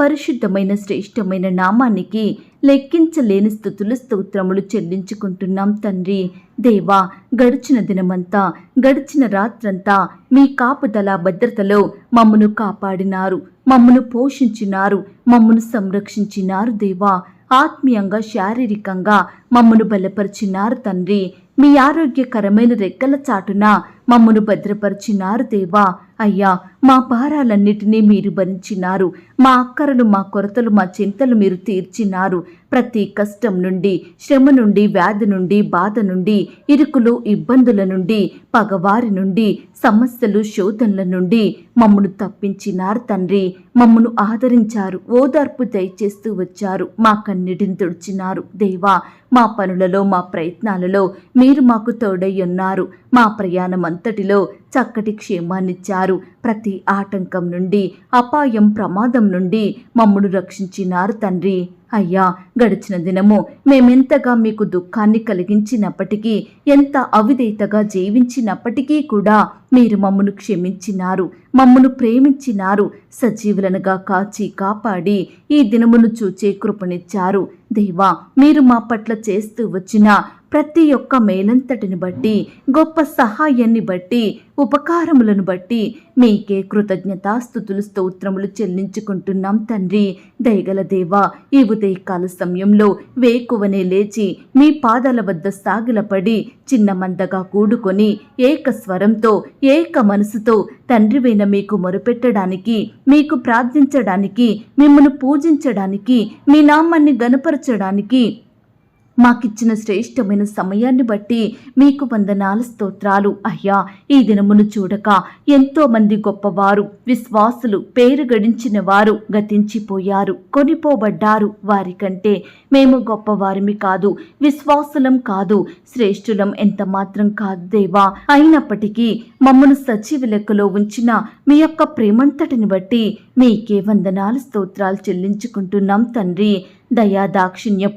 పరిశుద్ధమైన శ్రేష్టమైన నామానికి లెక్కించలేని స్థుతులు స్తోత్రములు చెల్లించుకుంటున్నాం తండ్రి. దేవా గడిచిన దినమంతా గడిచిన రాత్రంతా మీ కాపుదల భద్రతలో మమ్మను కాపాడినారు మమ్మను పోషించినారు మమ్మను సంరక్షించినారు దేవా. ఆత్మీయంగా శారీరకంగా మమ్మను బలపరిచినారు తండ్రి. మీ ఆరోగ్యకరమైన రెక్కల చాటున మమ్మను భద్రపరిచినారు దేవా. అయ్యా మా భారాలన్నిటినీ మీరు భరించినారు. మా అక్కరలు మా కొరతలు మా చింతలు మీరు తీర్చినారు. ప్రతి కష్టం నుండి శ్రమ నుండి వ్యాధి నుండి బాధ నుండి ఇరుకులు ఇబ్బందుల నుండి పగవారి నుండి సమస్యలు శోధనల నుండి మమ్మను తప్పించినారు తండ్రి. మమ్మను ఆదరించారు ఓదార్పు దయచేస్తూ వచ్చారు. మా కన్నిటిని తుడిచినారు. దేవా మా పనులలో మా ప్రయత్నాలలో మీరు మాకు తోడై ఉన్నారు. మా ప్రయాణం అంతటిలో చక్కటి క్షేమాన్నిచ్చారు. ప్రతి ఆటంకం నుండి అపాయం ప్రమాదం నుండి మమ్మను రక్షించినారు తండ్రి. అయ్యా గడిచిన దినము మేమెంతగా మీకు దుఃఖాన్ని కలిగించినప్పటికీ ఎంత అవిదేతగా జీవించినప్పటికీ కూడా మీరు మమ్మను క్షమించినారు మమ్మను ప్రేమించినారు సజీవులనుగా కాచి కాపాడి ఈ దినమును చూచే కృపనిచ్చారు. దేవా మీరు మా పట్ల చేస్తూ వచ్చిన ప్రతి ఒక్క మేలంతటిని బట్టి గొప్ప సహాయాన్ని బట్టి ఉపకారములను బట్టి మీకే కృతజ్ఞతాస్థుతులు స్తోత్రములు చెల్లించుకుంటున్నాం తండ్రి. దయగల దేవా ఈ ఉదయకాల సమయంలో వేకువనే లేచి మీ పాదాల వద్ద సాగిలపడి చిన్న మందగా కూడుకొని ఏక స్వరంతో ఏక మనసుతో తండ్రివైన మీకు మొరుపెట్టడానికి మీకు ప్రార్థించడానికి మిమ్మల్ని పూజించడానికి మీ నామాన్ని గనపరచడానికి మాకిచ్చిన శ్రేష్టమైన సమయాన్ని బట్టి మీకు వందనాల స్తోత్రాలు. అయ్యా ఈ దినమును చూడక ఎంతో మంది గొప్పవారు విశ్వాసులు పేరు గడించిన వారు గతించిపోయారు కొనిపోబడ్డారు. వారికంటే మేము గొప్పవారిమి కాదు విశ్వాసులం కాదు శ్రేష్ఠులం ఎంత మాత్రం కాదు దేవా. అయినప్పటికీ మమ్మను సజీవ లెక్కలో ఉంచిన మీ యొక్క ప్రేమంతటిని బట్టి మీకే వందనాల స్తోత్రాలు చెల్లించుకుంటున్నాం తండ్రి. దయా దాక్షిణ్య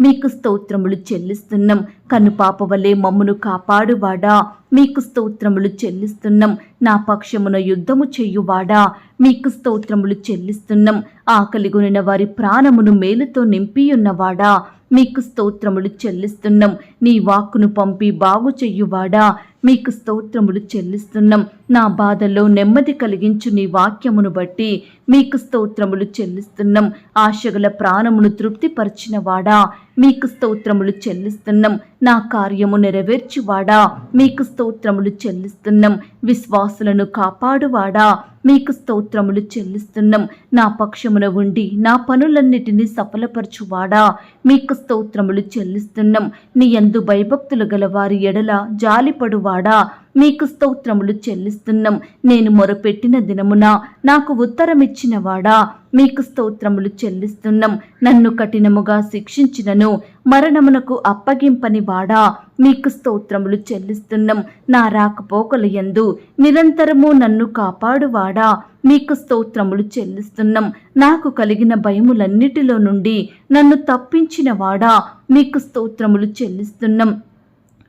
మీకు స్తోత్రములు చెల్లిస్తున్నాం. కనుపాప వలె మమ్మును కాపాడువాడా మీకు స్తోత్రములు చెల్లిస్తున్నాం. నా పక్షమున యుద్ధము చెయ్యువాడా మీకు స్తోత్రములు చెల్లిస్తున్నాం. ఆకలిగొనిన వారి ప్రాణమును మేలుతో నింపియున్నవాడా మీకు స్తోత్రములు చెల్లిస్తున్నాం. నీ వాక్కును పంపి బాగు చెయ్యువాడా మీకు స్తోత్రములు చెల్లిస్తున్నాం. నా బాధల్లో నెమ్మది కలిగించు నీ వాక్యమును బట్టి మీకు స్తోత్రములు చెల్లిస్తున్నాం. ఆశగల ప్రాణమును తృప్తిపరిచిన వాడా మీకు స్తోత్రములు చెల్లిస్తున్నాం. నా కార్యము నెరవేర్చువాడా? మీకు స్తోత్రములు చెల్లిస్తున్నాం. విశ్వాసులను కాపాడువాడా? మీకు స్తోత్రములు చెల్లిస్తున్నాం. నా పక్షమున ఉండి నా పనులన్నిటినీ సఫలపరచువాడా? మీకు స్తోత్రములు చెల్లిస్తున్నాం. నీ యందు భయభక్తులు గల వారి ఎడల వాడా? మీకు స్తోత్రములు చెల్లిస్తున్నాం. నేను మొరపెట్టిన దినమున నాకు ఉత్తరమిచ్చిన వాడా? మీకు స్తోత్రములు చెల్లిస్తున్నాం. నన్ను కఠినముగా శిక్షించినను మరణమునకు అప్పగింపని వాడా? మీకు స్తోత్రములు చెల్లిస్తున్నాం. నా రాకపోకల యందు నిరంతరము నన్ను కాపాడువాడా? మీకు స్తోత్రములు చెల్లిస్తున్నాం. నాకు కలిగిన భయములన్నిటిలో నుండి నన్ను తప్పించిన వాడా? మీకు స్తోత్రములు చెల్లిస్తున్నాం.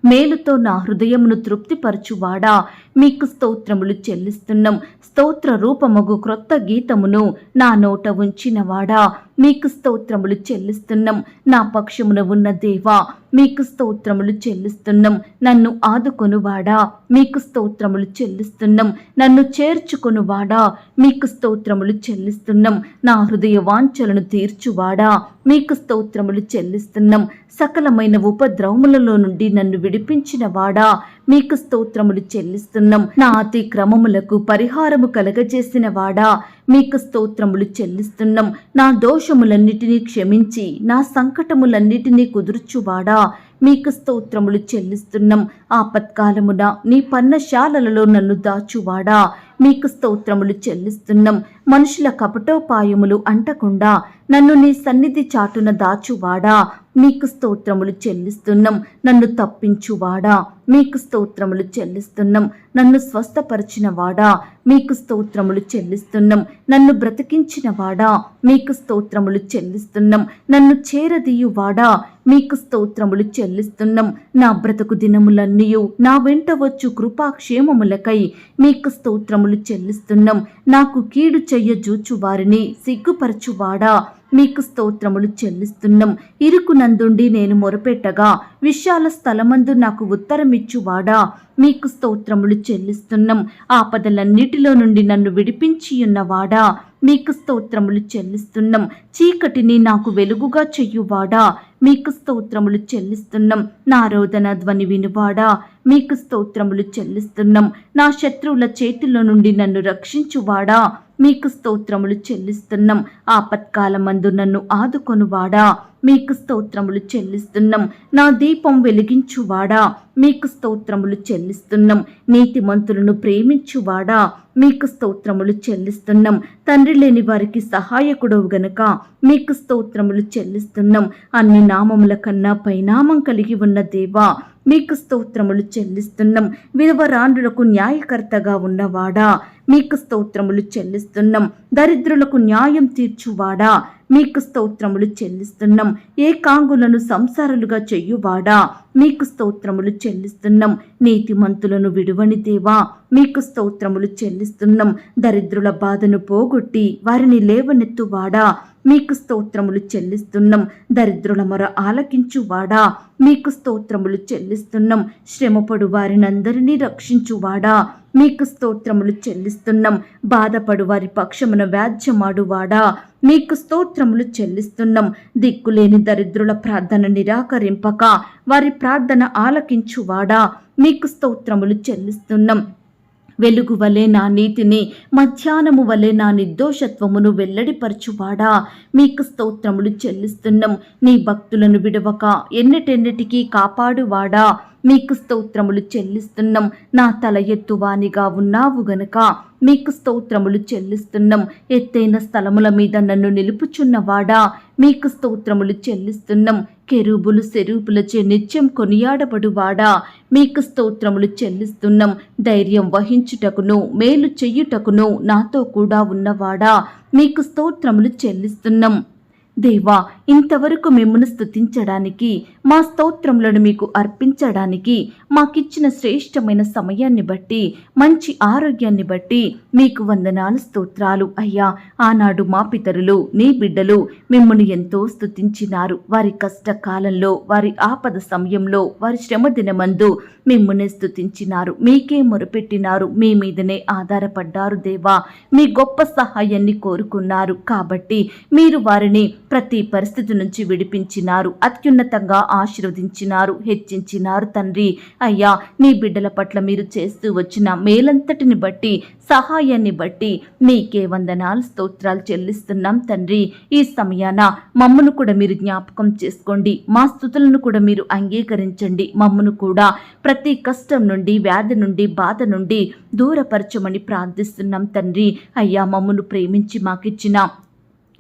మేలుతో నా హృదయమును తృప్తిపరచువాడా? మీకు స్తోత్రములు చెల్లిస్తున్నాం. స్తోత్ర రూపమగు క్రొత్త గీతమును నా నోట ఉంచినవాడా? మీకు స్తోత్రములు చెల్లిస్తున్నాం. నా పక్షమున ఉన్న దేవా మీకు స్తోత్రములు చెల్లిస్తున్నాం. నన్ను ఆదుకొనువాడా మీకు స్తోత్రములు చెల్లిస్తున్నాం. నన్ను చేర్చుకొనువాడా మీకు స్తోత్రములు చెల్లిస్తున్నాం. నా హృదయ వాంఛలను తీర్చువాడా మీకు స్తోత్రములు చెల్లిస్తున్నాం. సకలమైన ఉపద్రవములలో నుండి నన్ను విడిపించిన వాడా మీకు స్తోత్రములు చెల్లిస్తున్నాం. నా అతిక్రమములకు పరిహారము కలగజేసిన వాడా మీకు స్తోత్రములు చెల్లిస్తున్నాం. నా దోషములన్నిటినీ క్షమించి నా సంకటములన్నిటినీ కుదుర్చువాడా మీకు స్తోత్రములు చెల్లిస్తున్నాం. ఆపత్కాలమున నీ పన్నశాలలలో నన్ను దాచువాడా మీకు స్తోత్రములు చెల్లిస్తున్నాం. మనుషుల కపటోపాయములు అంటకుండా నన్ను నీ సన్నిధి చాటున దాచువాడా మీకు స్తోత్రములు చెల్లిస్తున్నాం. నన్ను తప్పించువాడా? మీకు స్తోత్రములు చెల్లిస్తున్నాం. నన్ను స్వస్థపరిచిన వాడా మీకు స్తోత్రములు చెల్లిస్తున్నాం. నన్ను బ్రతికించిన వాడా మీకు స్తోత్రములు చెల్లిస్తున్నాం. నన్ను చేరదీయువాడా? మీకు స్తోత్రములు చెల్లిస్తున్నాం. నా బ్రతుకు దినములన్నీయు నా వెంట వచ్చు కృపాక్షేమములకై మీకు స్తోత్రములు చెల్లిస్తున్నాం. నాకు కీడు చెయ్యజూచువారిని వారిని సిగ్గుపరచువాడా? మీకు స్తోత్రములు చెల్లిస్తున్నాం. ఇరుకునందుండి నేను మొరపెట్టగా విశాల స్థలమందు నాకు ఉత్తరమిచ్చువాడా? మీకు స్తోత్రములు చెల్లిస్తున్నాం. ఆపదలన్నిటిలో నుండి నన్ను విడిపించి ఉన్నవాడా మీకు స్తోత్రములు చెల్లిస్తున్నాం. చీకటిని నాకు వెలుగుగా చెయ్యువాడా మీకు స్తోత్రములు చెల్లిస్తున్నాం. నా రోదన ధ్వని వినువాడా? మీకు స్తోత్రములు చెల్లిస్తున్నాం. నా శత్రువుల చేతిలో నుండి నన్ను రక్షించువాడా? మీకు స్తోత్రములు చెల్లిస్తున్నాం. ఆపత్కాలమందు నన్ను ఆదుకొనువాడా? మీకు స్తోత్రములు చెల్లిస్తున్నాం. నా దీపం వెలిగించువాడా? మీకు స్తోత్రములు చెల్లిస్తున్నాం. నీతిమంతులను ప్రేమించువాడా? మీకు స్తోత్రములు చెల్లిస్తున్నాం. తండ్రి లేని వారికి సహాయకుడవు గనుక మీకు స్తోత్రములు చెల్లిస్తున్నాం. అన్ని నామముల కన్నా పైనామం కలిగి ఉన్న దేవా మీకు స్తోత్రములు చెల్లిస్తున్నాం. విధవరాండ్రులకు న్యాయకర్తగా ఉన్నవాడా? మీకు స్తోత్రములు చెల్లిస్తున్నాం. దరిద్రులకు న్యాయం తీర్చువాడా? మీకు స్తోత్రములు చెల్లిస్తున్నాం. ఏకాంగులను సంసారులుగా చెయ్యువాడా మీకు స్తోత్రములు చెల్లిస్తున్నాం. నీతిమంతులను విడువని దేవా మీకు స్తోత్రములు చెల్లిస్తున్నాం. దరిద్రుల బాధను పోగొట్టి వారిని లేవనెత్తువాడా? మీకు స్తోత్రములు చెల్లిస్తున్నాం. దరిద్రుల మొర ఆలకించువాడా? మీకు స్తోత్రములు చెల్లిస్తున్నాం. శ్రమపడు వారినందరినీ రక్షించువాడా? మీకు స్తోత్రములు చెల్లిస్తున్నాం. బాధపడు వారి పక్షమున వ్యాధ్యమాడువాడా మీకు స్తోత్రములు చెల్లిస్తున్నాం. దిక్కులేని దరిద్రుల ప్రార్థన నిరాకరింపక వారి ప్రార్థన ఆలకించువాడా? మీకు స్తోత్రములు చెల్లిస్తున్నాం. వెలుగు వలె నా నీతిని మధ్యాహ్నము వలె నా నిర్దోషత్వమును వెల్లడిపరచువాడా? మీకు స్తోత్రములు చెల్లిస్తున్నాం. నీ భక్తులను విడవక ఎన్నటెన్నటికీ కాపాడువాడా? మీకు స్తోత్రములు చెల్లిస్తున్నాం. నా తల ఎత్తువానిగా ఉన్నావు గనుక మీకు స్తోత్రములు చెల్లిస్తున్నాం. ఎత్తైన స్థలముల మీద నన్ను నిలుపుచున్నవాడా మీకు స్తోత్రములు చెల్లిస్తున్నాం. కెరూబులు సెరూపులచే నిత్యం కొనియాడబడువాడా మీకు స్తోత్రములు చెల్లిస్తున్నాం. ధైర్యం వహించుటకును మేలు చెయ్యుటకును నాతో కూడా ఉన్నవాడా మీకు స్తోత్రములు చెల్లిస్తున్నాం. దేవా ఇంతవరకు మిమ్మల్ని స్థుతించడానికి మా స్తోత్రములను మీకు అర్పించడానికి మాకిచ్చిన శ్రేష్టమైన సమయాన్ని బట్టి మంచి ఆరోగ్యాన్ని బట్టి మీకు వందనాలు స్తోత్రాలు. అయ్యా ఆనాడు మా పితరులు నీ బిడ్డలు మిమ్మల్ని ఎంతో స్తుతించినారు. వారి కష్టకాలంలో వారి ఆపద సమయంలో వారి శ్రమ దినమందు మిమ్మల్ని స్తుతించినారు. మీకే మొరపెట్టినారు. మీ మీదనే ఆధారపడ్డారు దేవా. మీ గొప్ప సహాయాన్ని కోరుకున్నారు. కాబట్టి మీరు వారిని ప్రతి పరిస్థితి నుంచి విడిపించినారు. అత్యున్నతంగా ఆశీర్వదించినారు. హెచ్చించినారు తండ్రి. అయ్యా నీ బిడ్డల పట్ల మీరు చేస్తూ వచ్చిన మేలంతటిని బట్టి సహాయాన్ని బట్టి మీకే వందనాలు స్తోత్రాలు చెల్లిస్తున్నాం తండ్రి. ఈ సమయాన మమ్మను కూడా మీరు జ్ఞాపకం చేసుకోండి. మా స్థుతులను కూడా మీరు అంగీకరించండి. మమ్మను కూడా ప్రతి కష్టం నుండి వ్యాధి నుండి బాధ నుండి దూరపరచమని ప్రార్థిస్తున్నాం తండ్రి. అయ్యా మమ్మను ప్రేమించి మాకిచ్చిన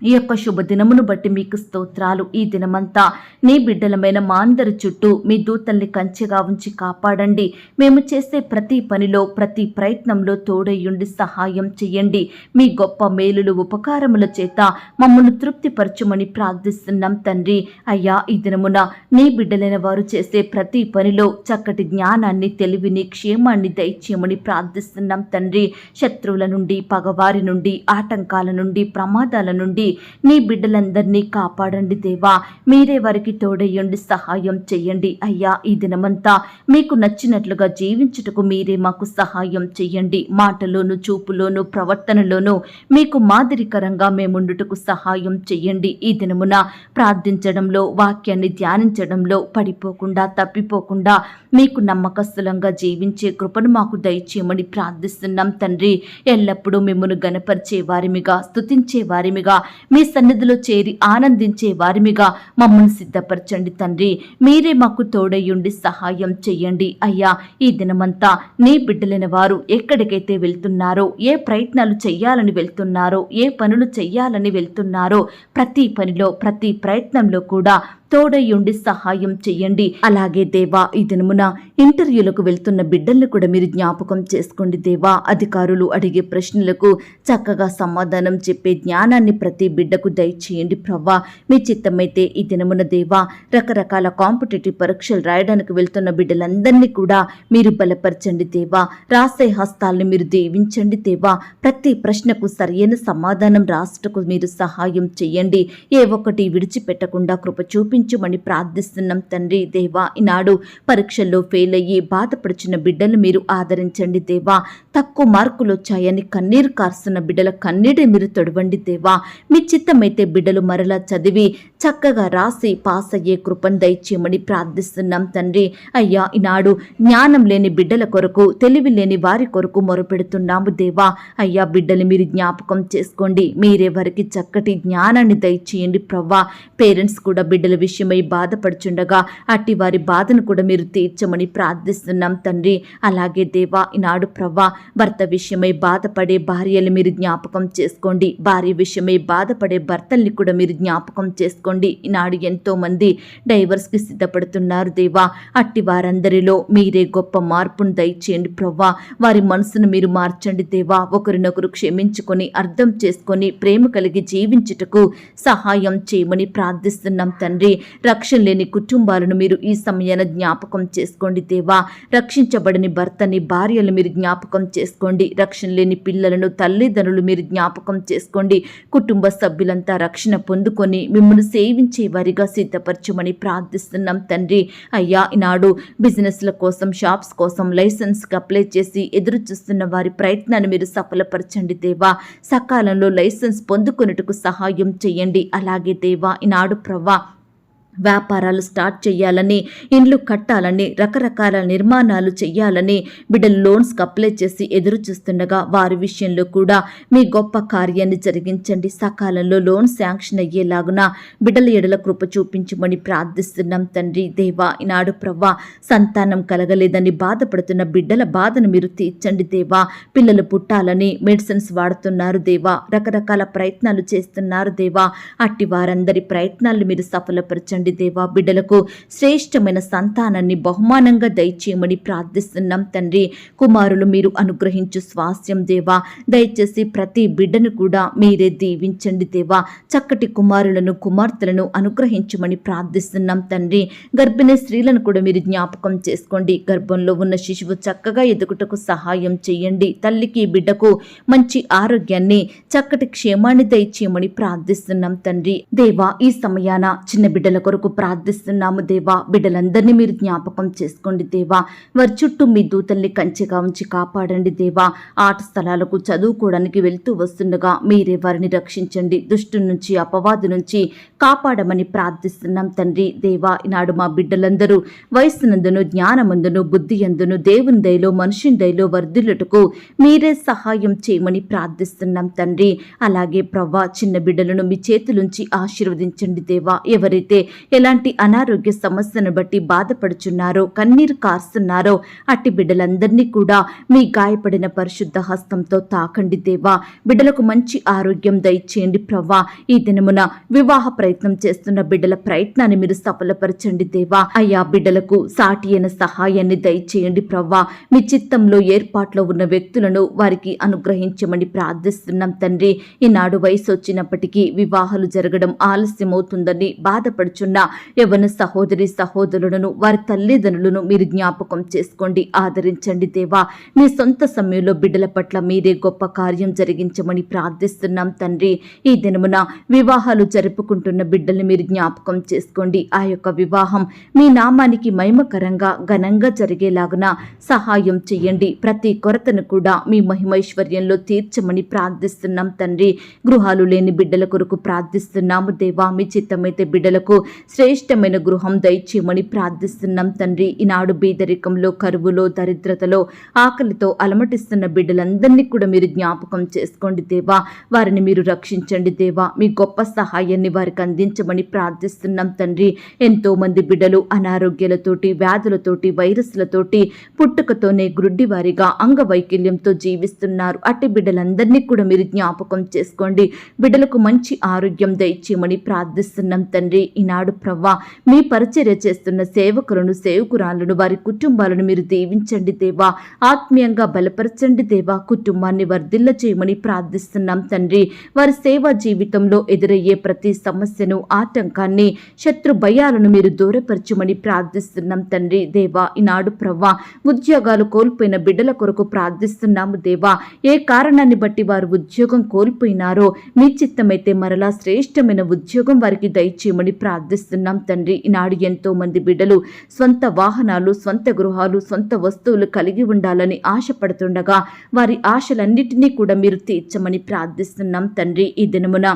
ఈ యొక్క శుభదినమును బట్టి మీకు స్తోత్రాలు. ఈ దినమంతా నీ బిడ్డలమైన మా అందరి చుట్టూ మీ దూతల్ని కంచెగా ఉంచి కాపాడండి. మేము చేసే ప్రతి పనిలో ప్రతి ప్రయత్నంలో తోడయ్యుండి సహాయం చేయండి. మీ గొప్ప మేలులు ఉపకారముల చేత మమ్మల్ని తృప్తిపరచమని ప్రార్థిస్తున్నాం తండ్రి. అయ్యా ఈ దినమున నీ బిడ్డలైన వారు చేసే ప్రతి పనిలో చక్కటి జ్ఞానాన్ని తెలివిని క్షేమాన్ని దయచేయమని ప్రార్థిస్తున్నాం తండ్రి. శత్రువుల నుండి పగవారి నుండి ఆటంకాల నుండి ప్రమాదాల నుండి నీ బిడ్డలందరినీ కాపాడండి దేవా. మీరే వారికి తోడయ్యండి సహాయం చేయండి. అయ్యా ఈ దినమంతా మీకు నచ్చినట్లుగా జీవించుటకు మీరే మాకు సహాయం చేయండి. మాటలోను చూపులోను ప్రవర్తనలోను మీకు మాదిరికరంగా మేముండుటకు సహాయం చేయండి. ఈ దినమున ప్రార్థించడంలో వాక్యాన్ని ధ్యానించడంలో పడిపోకుండా తప్పిపోకుండా మీకు నమ్మకస్తులంగా జీవించే కృపను మాకు దయచేయమని ప్రార్థిస్తున్నాం తండ్రి. ఎల్లప్పుడూ మిమ్మల్ని గనపరిచే వారిమిగా స్తుతించే వారిమిగా మీ సన్నిధిలో చేరి ఆనందించే వారిమిగా మమ్మల్ని సిద్ధపరచండి తండ్రి. మీరే మాకు తోడయ్యుండి సహాయం చెయ్యండి. అయ్యా ఈ దినమంతా నీ బిడ్డలైన వారు ఎక్కడికైతే వెళ్తున్నారో ఏ ప్రయత్నాలు చెయ్యాలని వెళ్తున్నారో ఏ పనులు చెయ్యాలని వెళ్తున్నారో ప్రతి పనిలో ప్రతి ప్రయత్నంలో కూడా తోడయ్యుండి సహాయం చెయ్యండి. అలాగే దేవా ఈ దినమున ఇంటర్వ్యూలకు వెళ్తున్న బిడ్డల్ని కూడా మీరు జ్ఞాపకం చేసుకోండి దేవా. అధికారులు అడిగే ప్రశ్నలకు చక్కగా సమాధానం చెప్పే జ్ఞానాన్ని ప్రతి బిడ్డకు దయచేయండి ప్రవ్వా. మీ చిత్తమైతే ఈ దినమున దేవా రకరకాల కాంపిటేటివ్ పరీక్షలు రాయడానికి వెళ్తున్న బిడ్డలందరినీ కూడా మీరు బలపరచండి దేవా. రాసే హస్తాల్ని మీరు దీవించండి దేవా. ప్రతి ప్రశ్నకు సరైన సమాధానం రాసుటకు మీరు సహాయం చెయ్యండి. ఏ ఒక్కటి విడిచిపెట్టకుండా కృప చూపించమని ప్రార్థిస్తున్నాం తండ్రి దేవా. ఈనాడు పరీక్షల్లో ఫెయిల్ అయ్యి బాధపడుచున్న బిడ్డలు మీరు ఆదరించండి దేవా. తక్కువ మార్కులు వచ్చాయని కన్నీరు కారుస్తున్న బిడ్డల కన్నీటి మీరు తొడవండి దేవా. మీ చిత్తమైతే బిడ్డలు మరలా చదివి చక్కగా రాసి పాస్ అయ్యే కృపను దయచేయమని ప్రార్థిస్తున్నాం తండ్రి. అయ్యా ఈనాడు జ్ఞానం లేని బిడ్డల కొరకు తెలివి లేని వారి కొరకు మొరపెడుతున్నాము దేవా. అయ్యా బిడ్డలు మీరు జ్ఞాపకం చేసుకోండి. మీరే వారికి చక్కటి జ్ఞానాన్ని దయచేయండి ప్రవ్వా. పేరెంట్స్ కూడా బిడ్డల విషయమై బాధపడుచుండగా అట్టి వారి బాధను కూడా మీరు తీర్చమని ప్రార్థిస్తున్నాం తండ్రి. అలాగే దేవా ఈనాడు ప్రవ్వా భర్త విషయమై బాధపడే భార్యలు మీరు జ్ఞాపకం చేసుకోండి. భార్య విషయమై బాధపడే భర్తల్ని కూడా మీరు జ్ఞాపకం చేసుకోండి. ఈనాడు ఎంతో మంది డైవర్స్కి సిద్ధపడుతున్నారు దేవా. అట్టి వారందరిలో మీరే గొప్ప మార్పును దయచేయండి ప్రవ్వా. వారి మనసును మీరు మార్చండి దేవా. ఒకరినొకరు క్షమించుకొని అర్థం చేసుకొని ప్రేమ కలిగి జీవించుటకు సహాయం చేయమని ప్రార్థిస్తున్నాం తండ్రి. రక్షణ లేని కుటుంబాలను మీరు ఈ సమయాన జ్ఞాపకం చేసుకోండి దేవా. రక్షించబడని భర్తని భార్యలు మీరు జ్ఞాపకం చేసుకోండి. రక్షణ లేని పిల్లలను తల్లిదండ్రులు మీరు జ్ఞాపకం చేసుకోండి. కుటుంబ సభ్యులంతా రక్షణ పొందుకొని మిమ్మల్ని సేవించే వారిగా సిద్ధపరచమని ప్రార్థిస్తున్నాం తండ్రి. అయ్యా ఈనాడు బిజినెస్ల కోసం షాప్స్ కోసం లైసెన్స్కి అప్లై చేసి ఎదురు చూస్తున్న వారి ప్రయత్నాన్ని మీరు సఫలపరచండి దేవా. సకాలంలో లైసెన్స్ పొందుకొనుటకు సహాయం చేయండి. అలాగే దేవా ఈనాడు ప్రవ్వా వ్యాపారాలు స్టార్ట్ చేయాలని ఇండ్లు కట్టాలని రకరకాల నిర్మాణాలు చేయాలని బిడ్డలు లోన్స్కి అప్లై చేసి ఎదురు చూస్తుండగా వారి విషయంలో కూడా మీ గొప్ప కార్యాన్ని జరిగించండి. సకాలంలో లోన్ శాంక్షన్ అయ్యేలాగున బిడ్డల ఎడల కృప చూపించమని ప్రార్థిస్తున్నాం తండ్రి. దేవా ఈనాడు ప్రవ్వ సంతానం కలగలేదని బాధపడుతున్న బిడ్డల బాధను మీరు తీర్చండి దేవా. పిల్లలు పుట్టాలని మెడిసిన్స్ వాడుతున్నారు దేవా. రకరకాల ప్రయత్నాలు చేస్తున్నారు దేవా. అట్టి వారందరి ప్రయత్నాలను మీరు సఫలపరచండి. దేవా బిడ్డలకు శ్రేష్టమైన సంతానాన్ని బహుమానంగా దయచేయమని ప్రార్థిస్తున్నాం తండ్రి. కుమారులు మీరు అనుగ్రహించు స్వాస్యం దేవా. దయచేసి ప్రతి బిడ్డను కూడా మీరే దీవించండి దేవా. చక్కటి కుమారులను కుమార్తెలను అనుగ్రహించమని ప్రార్థిస్తున్నాం తండ్రి. గర్భిణీ స్త్రీలను కూడా మీరు జ్ఞాపకం చేసుకోండి. గర్భంలో ఉన్న శిశువు చక్కగా ఎదుగుటకు సహాయం చేయండి. తల్లికి బిడ్డకు మంచి ఆరోగ్యాన్ని చక్కటి క్షేమాన్ని దయచేయమని ప్రార్థిస్తున్నాం తండ్రి. దేవా ఈ సమయాన చిన్న బిడ్డల కొరకు ప్రార్థిస్తున్నాము దేవా. బిడ్డలందరినీ మీరు జ్ఞాపకం చేసుకోండి దేవా. వారి చుట్టూ మీ దూతల్ని కంచెగా ఉంచి కాపాడండి దేవా. ఆట స్థలాలకు చదువుకోవడానికి వెళ్తూ వస్తుండగా మీరే వారిని రక్షించండి. దుష్టు నుంచి అపవాదు నుంచి కాపాడమని ప్రార్థిస్తున్నాం తండ్రి. దేవా ఈనాడు మా బిడ్డలందరూ వయస్సునందును జ్ఞానమందును బుద్ధి అందును దేవుని దయలో మనుషుని దయలో వర్ధిల్లుటకు మీరే సహాయం చేయమని ప్రార్థిస్తున్నాం తండ్రి. అలాగే ప్రవ్వా చిన్న బిడ్డలను మీ చేతులుంచి ఆశీర్వదించండి దేవా. ఎవరైతే ఎలాంటి అనారోగ్య సమస్యను బట్టి బాధపడుచున్నారో కన్నీరు కారుస్తున్నారో అట్టి బిడ్డలందరినీ కూడా మీ గాయపడిన పరిశుద్ధ హస్తంతో తాకండి దేవా. బిడ్డలకు మంచి ఆరోగ్యం దయచేయండి ప్రవ్వా. ఈ దినమున వివాహ ప్రయత్నం చేస్తున్న బిడ్డల ప్రయత్నాన్ని మీరు సఫలపరచండి దేవా. అయ్యా బిడ్డలకు సాటి అయిన సహాయాన్ని దయచేయండి ప్రవ్వా. మీ చిత్తంలో ఏర్పాట్లో ఉన్న వ్యక్తులను వారికి అనుగ్రహించమని ప్రార్థిస్తున్నాం తండ్రి. ఈనాడు వయసు వచ్చినప్పటికీ వివాహాలు జరగడం ఆలస్యమవుతుందని బాధపడుచున్న యవన సహోదరి సహోదరులను వారి తల్లిదండ్రులను మీరు జ్ఞాపకం చేసుకోండి. ఆదరించండి దేవా. మీ సొంత సమయంలో బిడ్డల పట్ల మీరే గొప్ప కార్యం జరిగించమని ప్రార్థిస్తున్నాం తండ్రి. ఈ దినమున వివాహాలు జరుపుకుంటున్న బిడ్డల్ని మీరు జ్ఞాపకం చేసుకోండి. ఆ యొక్క వివాహం మీ నామానికి మహిమకరంగా ఘనంగా జరిగేలాగున సహాయం చేయండి. ప్రతి కొరతను కూడా మీ మహిమైశ్వర్యంలో తీర్చమని ప్రార్థిస్తున్నాం తండ్రి. గృహాలు లేని బిడ్డల కొరకు ప్రార్థిస్తున్నాము దేవా. మీ చిత్తమైతే బిడ్డలకు శ్రేష్టమైన గృహం దయచేయమని ప్రార్థిస్తున్నాం తండ్రి. ఈనాడు బీదరికంలో కరువులో దరిద్రతలో ఆకలితో అలమటిస్తున్న బిడ్డలందరినీ కూడా మీరు జ్ఞాపకం చేసుకోండి దేవా. వారిని మీరు రక్షించండి దేవా. మీ గొప్ప సహాయాన్ని వారికి అందించమని ప్రార్థిస్తున్నాం తండ్రి. ఎంతో మంది బిడ్డలు అనారోగ్యాలతోటి వ్యాధులతోటి వైరస్లతోటి పుట్టుకతోనే గ్రుడ్డివారిగా అంగవైకల్యంతో జీవిస్తున్నారు. అట్టి బిడ్డలందరినీ కూడా మీరు జ్ఞాపకం చేసుకోండి. బిడ్డలకు మంచి ఆరోగ్యం దయచేయమని ప్రార్థిస్తున్నాం తండ్రి. ఈనాడు ఈనాడు ప్రవ్వా. మీ పరిచర్య చేస్తున్న సేవకులను సేవకురాలను వారి కుటుంబాలను మీరు దీవించండి దేవా. ఆత్మీయంగా బలపరచండి దేవా. కుటుంబాన్ని వర్ధిల్ల చేయమని ప్రార్థిస్తున్నాం తండ్రి. వారి సేవా జీవితంలో ఎదురయ్యే ప్రతి సమస్యను ఆటంకాన్ని శత్రు భయాలను మీరు దూరపరచమని ప్రార్థిస్తున్నాం తండ్రి దేవా. ఈనాడు ప్రవ్వా ఉద్యోగాలు కోల్పోయిన బిడ్డల కొరకు ప్రార్థిస్తున్నాము దేవా. ఏ కారణాన్ని బట్టి వారు ఉద్యోగం కోల్పోయినారో మీ చిత్తమైతే మరలా శ్రేష్టమైన ఉద్యోగం వారికి దయచేయమని ప్రార్థిస్తున్నాం తండ్రి. ఈనాడు ఎంతో మంది బిడ్డలు స్వంత వాహనాలు స్వంత గృహాలు సొంత వస్తువులు కలిగి ఉండాలని ఆశపడుతుండగా వారి ఆశలన్నిటినీ కూడా మీరు తీర్చమని ప్రార్థిస్తున్నాం తండ్రి. ఈ దినమున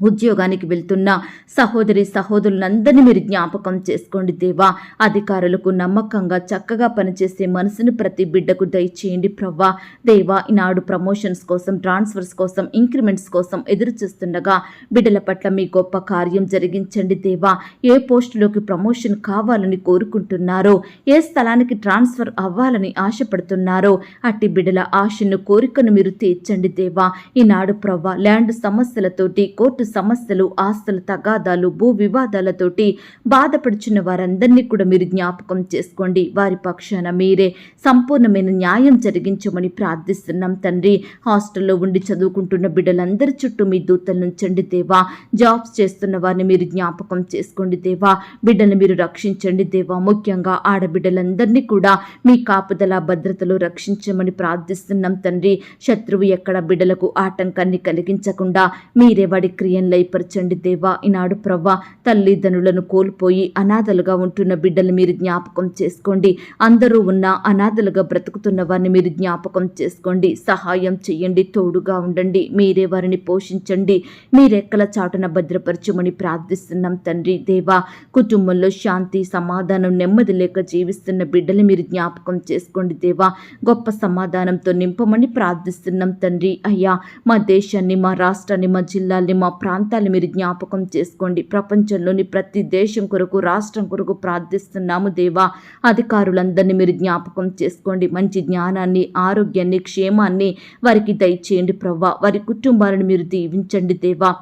ఉద్యోగానికి వెళ్తున్న సహోదరి సహోదరులందరినీ మీరు జ్ఞాపకం చేసుకోండి దేవా. అధికారులకు నమ్మకంగా చక్కగా పనిచేసే మనసును ప్రతి బిడ్డకు దయచేయండి ప్రవ్వా. దేవా ఈనాడు ప్రమోషన్స్ కోసం ట్రాన్స్ఫర్స్ కోసం ఇంక్రిమెంట్స్ కోసం ఎదురు చూస్తుండగా బిడ్డల పట్ల మీ గొప్ప కార్యం జరిగించండి దేవా. ఏ పోస్టులోకి ప్రమోషన్ కావాలని కోరుకుంటున్నారో ఏ స్థలానికి ట్రాన్స్ఫర్ అవ్వాలని ఆశపడుతున్నారో అట్టి బిడ్డల ఆశను కోరికను మీరు తీర్చండి దేవా. ఈనాడు ప్రవ్వా ల్యాండ్ సమస్యలతోటి కోర్టు సమస్యలు ఆస్తుల తగాదాలు భూ వివాదాలతోటి బాధపడుచున్న వారందరినీ కూడా మీరు జ్ఞాపకం చేసుకోండి. వారి పక్షాన మీరే సంపూర్ణమైన న్యాయం జరిగించమని ప్రార్థిస్తున్నాం తండ్రి. హాస్టల్లో ఉండి చదువుకుంటున్న బిడ్డలందరి చుట్టూ మీ దూతలు నుంచండి దేవా. జాబ్స్ చేస్తున్న వారిని మీరు జ్ఞాపకం చేసుకోండి దేవా. బిడ్డలు మీరు రక్షించండి దేవా. ముఖ్యంగా ఆడబిడ్డలందరినీ కూడా మీ కాపుదల భద్రతలో రక్షించమని ప్రార్థిస్తున్నాం తండ్రి. శత్రువు ఎక్కడ బిడ్డలకు ఆటంకాన్ని కలిగించకుండా మీరే వాడి క్రియను లయపరచండి దేవా. ఈనాడు ప్రవ్వా తల్లిదండ్రులను కోల్పోయి అనాథలుగా ఉంటున్న బిడ్డలు మీరు జ్ఞాపకం చేసుకోండి. అందరూ ఉన్న అనాథలుగా బ్రతుకుతున్న వారిని మీరు జ్ఞాపకం చేసుకోండి. సహాయం చేయండి తోడుగా ఉండండి మీరే వారిని పోషించండి. మీరెక్కల చాటున భద్రపరచమని ప్రార్థిస్తున్నాం తండ్రి దేవా. కుటుంబంలో శాంతి సమాధానం నెమ్మది లేక జీవిస్తున్న బిడ్డలు మీరు జ్ఞాపకం చేసుకోండి దేవా. గొప్ప సమాధానంతో నింపమని ప్రార్థిస్తున్నాం తండ్రి. అయ్యా మా దేశాన్ని మా రాష్ట్రాన్ని మా జిల్లాల్ని మా ప్రాంతాన్ని మీరు జ్ఞాపకం చేసుకోండి. ప్రపంచంలోని ప్రతి దేశం కొరకు రాష్ట్రం కొరకు ప్రార్థిస్తున్నాము దేవా. అధికారులందరినీ మీరు జ్ఞాపకం చేసుకోండి. మంచి జ్ఞానాన్ని ఆరోగ్యాన్ని క్షేమాన్ని వారికి దయచేయండి ప్రవ్వా. వారి కుటుంబాలను మీరు దీవించండి దేవా.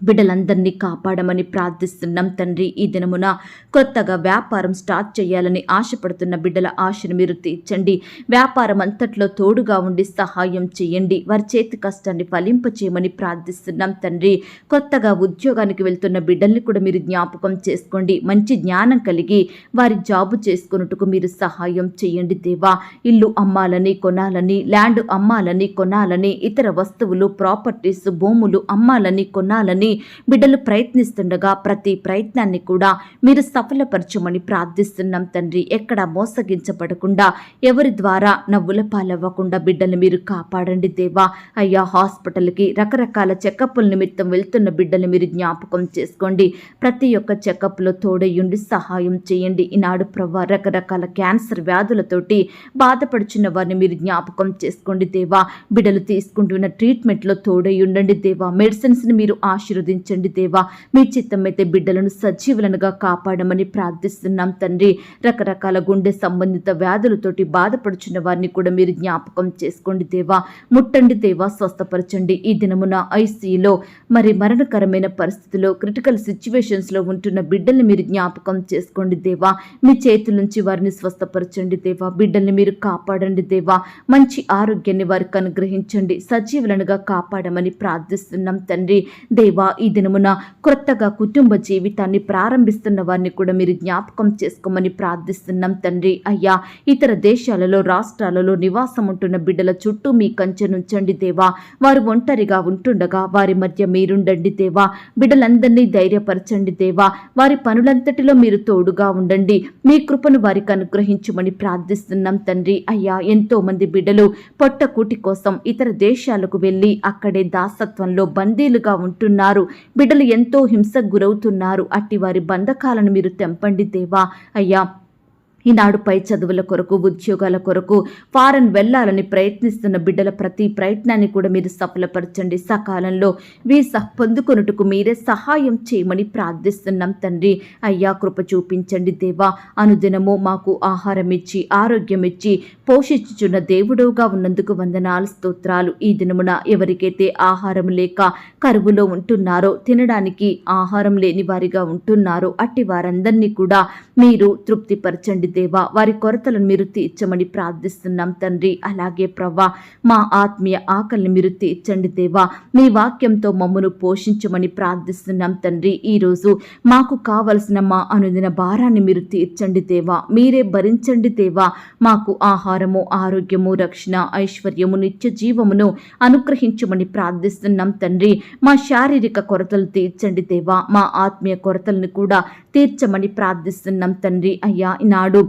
బిడ్డలందరినీ కాపాడమని ప్రార్థిస్తున్నాం తండ్రి. ఈ దినమున కొత్తగా వ్యాపారం స్టార్ట్ చేయాలని ఆశపడుతున్న బిడ్డల ఆశను మీరు తీర్చండి. వ్యాపారం అంతట్లో తోడుగా ఉండి సహాయం చేయండి. వారి చేతి కష్టాన్ని ఫలింపచేయమని ప్రార్థిస్తున్నాం తండ్రి. కొత్తగా ఉద్యోగానికి వెళ్తున్న బిడ్డల్ని కూడా మీరు జ్ఞాపకం చేసుకోండి. మంచి జ్ఞానం కలిగి వారి జాబు చేసుకున్నట్టుకు మీరు సహాయం చేయండి దేవా. ఇల్లు అమ్మాలని కొనాలని ల్యాండ్ అమ్మాలని కొనాలని ఇతర వస్తువులు ప్రాపర్టీస్ భూములు అమ్మాలని కొనాలని బిడ్డలు ప్రయత్నిస్తుండగా ప్రతి ప్రయత్నాన్ని కూడా మీరు సఫలపరచమని ప్రార్థిస్తున్నాం తండ్రి. ఎక్కడ మోసగించబడకుండా ఎవరి ద్వారా నవ్వుల పాలవ్వకుండా బిడ్డలు మీరు కాపాడండి దేవా. అయ్యా హాస్పిటల్కి రకరకాల చెకప్ల నిమిత్తం వెళ్తున్న బిడ్డలు మీరు జ్ఞాపకం చేసుకోండి. ప్రతి ఒక్క చెకప్లో తోడయ్యుండి సహాయం చేయండి. ఈనాడు ప్రవ్వ రకరకాల క్యాన్సర్ వ్యాధులతోటి బాధపడుచున్న వారిని మీరు జ్ఞాపకం చేసుకోండి దేవా. బిడ్డలు తీసుకుంటున్న ట్రీట్మెంట్లో తోడై ఉండండి దేవా. మెడిసిన్స్ని మీరు ఆశ ఆశీర్వదించండి దేవా. మీ చిత్తమైతే బిడ్డలను సజీవులనుగా కాపాడమని ప్రార్థిస్తున్నాం తండ్రి. రకరకాల గుండె సంబంధిత వ్యాధులతోటి బాధపడుచున్న వారిని కూడా మీరు జ్ఞాపకం చేసుకోండి దేవా. ముట్టండి దేవా స్వస్థపరచండి. ఈ దినమున ఐసీలో మరి మరణకరమైన పరిస్థితిలో క్రిటికల్ సిచ్యువేషన్స్లో ఉంటున్న బిడ్డల్ని మీరు జ్ఞాపకం చేసుకోండి దేవా. మీ చేతుల నుంచి వారిని స్వస్థపరచండి దేవా. బిడ్డల్ని మీరు కాపాడండి దేవా. మంచి ఆరోగ్యాన్ని వారికి అనుగ్రహించండి. సజీవులనుగా కాపాడమని ప్రార్థిస్తున్నాం తండ్రి. దేవా ఈ దినమున క్రొత్తగా కుటుంబ జీవితాన్ని ప్రారంభిస్తున్న వారిని కూడా మీరు జ్ఞాపకం చేసుకోమని ప్రార్థిస్తున్నాం తండ్రి. అయ్యా ఇతర దేశాలలో రాష్ట్రాలలో నివాసం ఉంటున్న బిడ్డల చుట్టూ మీ కంచెనుంచండి దేవా. వారు ఒంటరిగా ఉంటుండగా వారి మధ్య మీరుండండి దేవా. బిడ్డలందరినీ ధైర్యపరచండి దేవా. వారి పనులంతటిలో మీరు తోడుగా ఉండండి. మీ కృపను వారికి అనుగ్రహించమని ప్రార్థిస్తున్నాం తండ్రి. అయ్యా ఎంతో మంది బిడ్డలు పొట్టకూటి కోసం ఇతర దేశాలకు వెళ్ళి అక్కడే దాసత్వంలో బందీలుగా ఉంటున్నారు. బిడ్డలు ఎంతో హింసకు గురవుతున్నారు. అట్టి వారి బంధకాలను మీరు తెంపండి దేవా. అయ్యా ఈనాడు పై చదువుల కొరకు ఉద్యోగాల కొరకు ఫారెన్ వెళ్ళాలని ప్రయత్నిస్తున్న బిడ్డల ప్రతి ప్రయత్నాన్ని కూడా మీరు సఫలపరచండి. సకాలంలో వీసా పొందుకొనుటకు మీరే సహాయం చేయమని ప్రార్థిస్తున్నాం తండ్రి. అయ్యా కృప చూపించండి దేవా. అనుదినము మాకు ఆహారం ఇచ్చి ఆరోగ్యం ఇచ్చి పోషించుచున్న దేవుడుగా ఉన్నందుకు వందనాలు స్తోత్రాలు. ఈ దినమున ఎవరికైతే ఆహారం లేక కరువులో ఉంటున్నారో తినడానికి ఆహారం లేని వారిగా ఉంటున్నారో అట్టి వారందరినీ కూడా మీరు తృప్తిపరచండి దేవా వారి కొరతలను మీరు తీర్చమని ప్రార్థిస్తున్నాం తండ్రి. అలాగే ప్రవ్వా మా ఆత్మీయ ఆకలిని మీరు తీర్చండి దేవా. మీ వాక్యంతో మమ్మను పోషించమని ప్రార్థిస్తున్నాం తండ్రి. ఈరోజు మాకు కావలసిన మా అనుదిన భారాన్ని మీరు తీర్చండి దేవా. మీరే భరించండి దేవా. మాకు ఆహారము ఆరోగ్యము రక్షణ ఐశ్వర్యము నిత్య జీవమును అనుగ్రహించమని ప్రార్థిస్తున్నాం తండ్రి. మా శారీరక కొరతలు తీర్చండి దేవా. మా ఆత్మీయ కొరతలను కూడా తీర్చమని ప్రార్థిస్తున్నాం తండ్రి అయ్యా ఈనాడు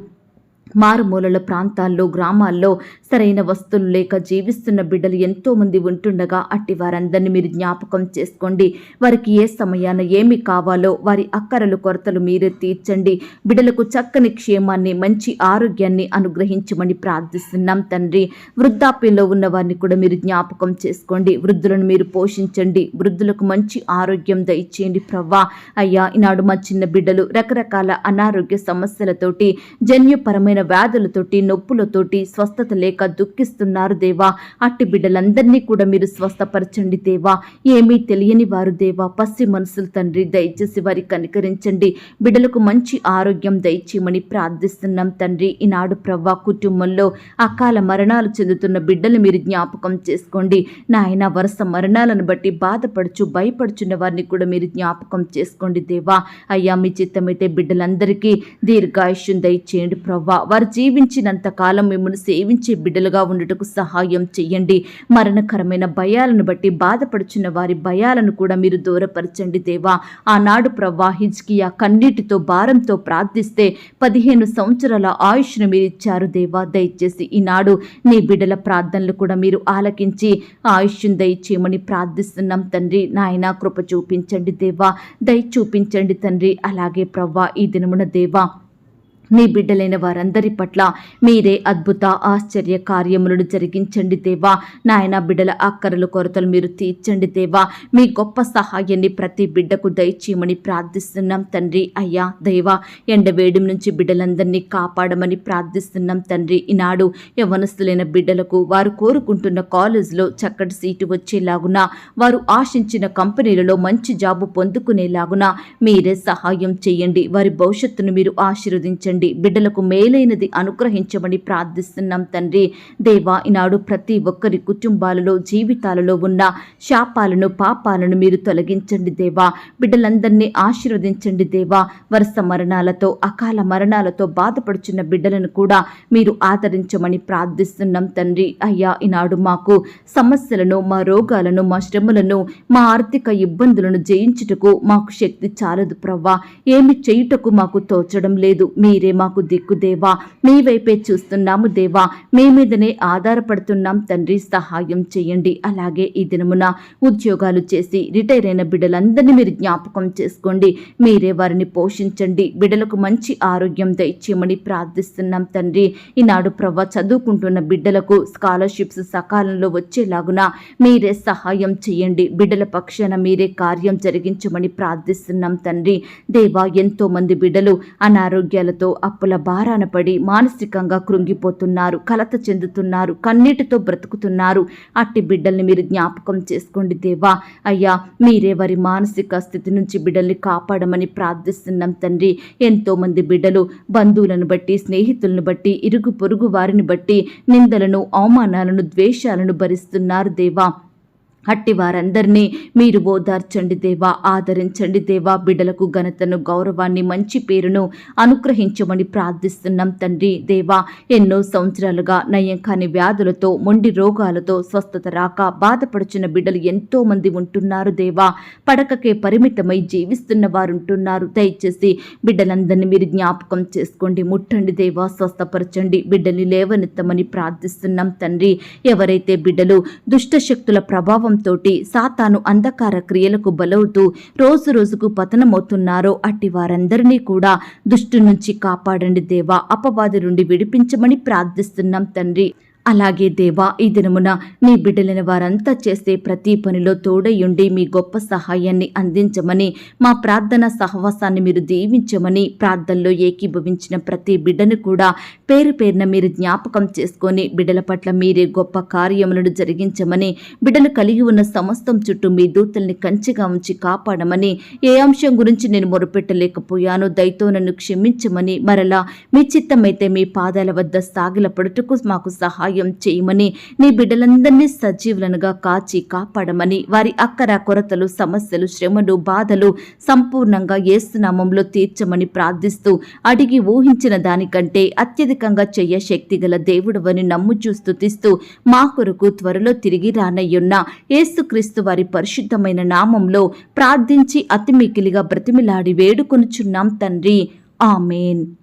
మారుమూలల ప్రాంతాల్లో గ్రామాల్లో సరైన వస్తువులు లేక జీవిస్తున్న బిడ్డలు ఎంతోమంది ఉంటుండగా అట్టి వారందరినీ మీరు జ్ఞాపకం చేసుకోండి. వారికి ఏ సమయాన ఏమి కావాలో వారి అక్కరలు కొరతలు మీరే తీర్చండి. బిడ్డలకు చక్కని క్షేమాన్ని మంచి ఆరోగ్యాన్ని అనుగ్రహించమని ప్రార్థిస్తున్నాం తండ్రి. వృద్ధాప్యంలో ఉన్న వారిని కూడా మీరు జ్ఞాపకం చేసుకోండి. వృద్ధులను మీరు పోషించండి. వృద్ధులకు మంచి ఆరోగ్యం దయచేయండి ప్రవ్వా. అయ్యా ఈనాడు మా చిన్న బిడ్డలు రకరకాల అనారోగ్య సమస్యలతోటి జన్యుపరమైన వ్యాధులతోటి నొప్పులతోటి స్వస్థత లేక దుఃఖిస్తున్నారు దేవా. అట్టి బిడ్డలందరినీ కూడా మీరు స్వస్థపరచండి దేవా. ఏమీ తెలియని వారు దేవా. పసి మనసులు తండ్రి దయచేసి వారి కనికరించండి. బిడ్డలకు మంచి ఆరోగ్యం దయచేయమని ప్రార్థిస్తున్నాం తండ్రి. ఈనాడు ప్రవ్వా కుటుంబంలో అకాల మరణాలు చెందుతున్న బిడ్డలు మీరు జ్ఞాపకం చేసుకోండి. నాయన వరుస మరణాలను బట్టి బాధపడుచు భయపడుచున్న వారిని కూడా మీరు జ్ఞాపకం చేసుకోండి దేవా. అయ్యా మీ చిత్తమైతే బిడ్డలందరికీ దీర్ఘాయుష్యం దయచేయండి ప్రవ్వా. వారు జీవించినంత కాలం మిమ్మల్ని సేవించే బిడ్డలుగా ఉండటకు సహాయం చేయండి మరణకరమైన భయాలను బట్టి బాధపడుచున్న వారి భయాలను కూడా మీరు దూరపరచండి దేవా. ఆనాడు ప్రవ్వా హిజ్కియా కన్నీటితో భారంతో ప్రార్థిస్తే పదిహేను సంవత్సరాల ఆయుష్ను మీరు ఇచ్చారు దేవా. దయచేసి ఈనాడు నీ బిడ్డల ప్రార్థనలు కూడా మీరు ఆలకించి ఆయుష్ను దయచేయమని ప్రార్థిస్తున్నాం తండ్రి. నాయన కృప చూపించండి దేవా. దయ చూపించండి తండ్రి. అలాగే ప్రవ్వా ఈ దినమున దేవా నీ బిడ్డలైన వారందరి పట్ల మీరే అద్భుత ఆశ్చర్య కార్యములను జరిగించండి దేవా. నాయన బిడ్డల అక్కరలు కొరతలు మీరు తీర్చండి దేవా. మీ గొప్ప సహాయాన్ని ప్రతి బిడ్డకు దయచేయమని ప్రార్థిస్తున్నాం తండ్రి అయ్యా దేవా. ఎండవేడి నుంచి బిడ్డలందరినీ కాపాడమని ప్రార్థిస్తున్నాం తండ్రి. ఈనాడు యవనస్తులైన బిడ్డలకు వారు కోరుకుంటున్న కాలేజీలో చక్కటి సీటు వచ్చేలాగున వారు ఆశించిన కంపెనీలలో మంచి జాబు పొందుకునేలాగున మీరే సహాయం చేయండి. వారి భవిష్యత్తును మీరు ఆశీర్వదించండి. బిడ్డలకు మేలైనది అనుగ్రహించమని ప్రార్థిస్తున్నాం తండ్రి. దేవా ఈనాడు ప్రతి ఒక్కరి కుటుంబాలలో జీవితాలలో ఉన్న శాపాలను పాపాలను మీరు తొలగించండి దేవా. బిడ్డలందరినీ ఆశీర్వదించండి దేవా. వరుస మరణాలతో అకాల మరణాలతో బాధపడుచున్న బిడ్డలను కూడా మీరు ఆదరించమని ప్రార్థిస్తున్నాం తండ్రి. అయ్యా ఈనాడు మాకు సమస్యలను మా రోగాలను మా శ్రమలను మా ఆర్థిక ఇబ్బందులను జయించుటకు మాకు శక్తి చాలదు ప్రవ్వా. ఏమి చేయుటకు మాకు తోచడం లేదు. మీరే మాకు దిక్కు దేవా. మీ వైపే చూస్తున్నాము దేవా. మీ మీదనే ఆధారపడుతున్నాం తండ్రి సహాయం చేయండి. అలాగే ఈ దినమున ఉద్యోగాలు చేసి రిటైర్ అయిన బిడ్డలందరినీ మీరు జ్ఞాపకం చేసుకోండి. మీరే వారిని పోషించండి. బిడ్డలకు మంచి ఆరోగ్యం దయచేయమని ప్రార్థిస్తున్నాం తండ్రి. ఈనాడు ప్రవ్వ చదువుకుంటున్న బిడ్డలకు స్కాలర్షిప్స్ సకాలంలో వచ్చేలాగున మీరే సహాయం చేయండి. బిడ్డల పక్షాన మీరే కార్యం జరిగించమని ప్రార్థిస్తున్నాం తండ్రి. దేవా ఎంతో మంది బిడ్డలు అనారోగ్యాలతో అప్పుల భారాన పడి మానసికంగా కృంగిపోతున్నారు కలత చెందుతున్నారు కన్నీటితో బ్రతుకుతున్నారు. అట్టి బిడ్డల్ని మీరు జ్ఞాపకం చేసుకోండి దేవా. అయ్యా మీరే వారి మానసిక స్థితి నుంచి బిడ్డల్ని కాపాడమని ప్రార్థిస్తున్నాం తండ్రి. ఎంతో మంది బిడ్డలు బంధువులను బట్టి స్నేహితులను బట్టి ఇరుగు పొరుగు వారిని బట్టి నిందలను అవమానాలను ద్వేషాలను భరిస్తున్నారు దేవా. అట్టి వారందరినీ మీరు ఓదార్చండి దేవా ఆదరించండి దేవా బిడ్డలకు ఘనతను గౌరవాన్ని మంచి పేరును అనుగ్రహించమని ప్రార్థిస్తున్నాం తండ్రి. దేవా ఎన్నో సంవత్సరాలుగా నయం కాని వ్యాధులతో మొండి రోగాలతో స్వస్థత రాక బాధపడుచున్న బిడ్డలు ఎంతో మంది ఉంటున్నారు దేవా. పడకకే పరిమితమై జీవిస్తున్న వారు ఉంటున్నారు దయచేసి బిడ్డలందరినీ మీరు జ్ఞాపకం చేసుకోండి. ముట్టండి దేవా స్వస్థపరచండి. బిడ్డని లేవనెత్తమని ప్రార్థిస్తున్నాం తండ్రి. ఎవరైతే బిడ్డలు దుష్ట శక్తుల ప్రభావం శాపంతోటి సాతాను అంధకార క్రియలకు బలవుతూ రోజు రోజుకు పతనమవుతున్నారో అట్టి వారందరినీ కూడా దుష్టు నుంచి కాపాడండి దేవా. అపవాది నుండి విడిపించమని ప్రార్థిస్తున్నాం తండ్రి. అలాగే దేవా ఈ దినమున నీ బిడ్డలైన వారంతా చేసే ప్రతి పనిలో తోడయుండి మీ గొప్ప సహాయాన్ని అందించమని మా ప్రార్థన సహవాసాన్ని మీరు దీవించమని ప్రార్థనలో ఏకీభవించిన ప్రతి బిడ్డను కూడా పేరు పేరున మీరు జ్ఞాపకం చేసుకొని బిడ్డల పట్ల మీరే గొప్ప కార్యములను జరిగించమని బిడ్డలు కలిగి ఉన్న సమస్తం చుట్టూ మీ దూతల్ని కంచిగా ఉంచి కాపాడమని ఏ అంశం గురించి నేను మొరపెట్టలేకపోయాను దయతో నన్ను క్షమించమని మరలా మీ చిత్తమైతే మీ పాదాల వద్ద సాగిలపడుటకు మాకు సహాయం చేయమని నీ బిడ్డలందరినీ సజీవులనుగా కాచి కాపాడమని వారి అక్కర కొరతలు సమస్యలు శ్రమలు బాధలు సంపూర్ణంగా ఏసునామంలో తీర్చమని ప్రార్థిస్తూ అడిగి ఊహించిన దానికంటే అత్యధికంగా చెయ్య శక్తి గల దేవుడవని నమ్ముచూ స్తుతిస్తూ మా కొరకు త్వరలో తిరిగి రానయ్యున్న ఏసుక్రీస్తు వారి పరిశుద్ధమైన నామంలో ప్రార్థించి అతిమికిలిగా బ్రతిమిలాడి వేడుకొనుచున్నాం తండ్రి. ఆమెన్.